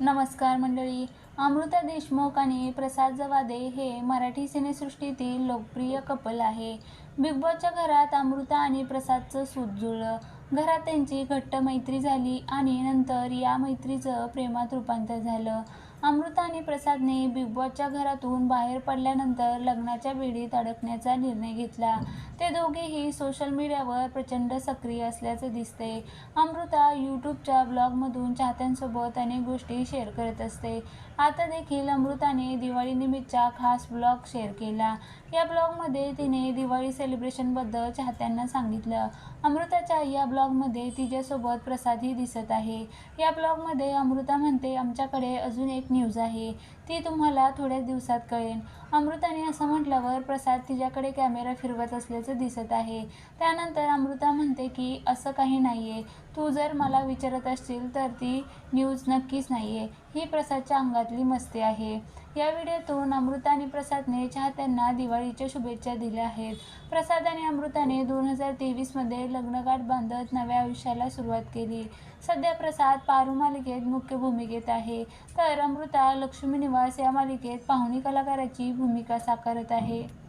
नमस्कार मंडळी अमृता देशमुख आणि प्रसाद जवादे हे मराठी सिनेसृष्टीतील लोकप्रिय कपल आहे. बिग बॉसच्या घरात अमृता आणि प्रसादचं सूत जुळलं. घरात त्यांची घट्ट मैत्री झाली आणि नंतर या मैत्रीचं प्रेमात रूपांतर झालं. अमृता आणि प्रसादने बिग बॉसच्या घरातून बाहेर पडल्यानंतर लग्नाच्या बेडीत अडकण्याचा निर्णय घेतला. ते दोघेही सोशल मीडियावर प्रचंड सक्रिय असल्याचं दिसते. अमृता यूट्यूबच्या ब्लॉगमधून चाहत्यांसोबत अनेक गोष्टी शेअर करत असते. आता देखील अमृताने दिवाळीनिमित्तचा खास ब्लॉग शेअर केला. या ब्लॉगमध्ये तिने दिवाळी सेलिब्रेशनबद्दल चाहत्यांना सांगितलं. अमृताच्या या ब्लॉगमध्ये तिच्यासोबत प्रसादही दिसत आहे. या ब्लॉगमध्ये अमृता म्हणते आमच्याकडे अजून एक न्यूज आहे ती तुम्हाला थोड्याच दिवसात कळेल. अमृताने असं म्हटल्यावर प्रसाद तिच्याकडे कॅमेरा फिरवत असल्याचं दिसत आहे. त्यानंतर अमृता म्हणते की असं काही नाही आहे तू जर मला विचारत असशील तर ती न्यूज नक्कीच नाही आहे ही प्रसादच्या अंगातली मस्ती आहे. या व्हिडिओतून अमृता आणि प्रसादने चाहत्यांना दिवाळीच्या शुभेच्छा दिल्या आहेत. प्रसाद आणि अमृताने दोन हजार तेवीसमध्ये लग्नगाठ बांधत नव्या आयुष्याला सुरुवात केली. सध्या प्रसाद पारू मालिकेत मुख्य भूमिकेत आहे. तर अमृता लक्ष्मी निवास या मालिकेत पाहुणी कलाकाराची भूमिका साकारत आहे.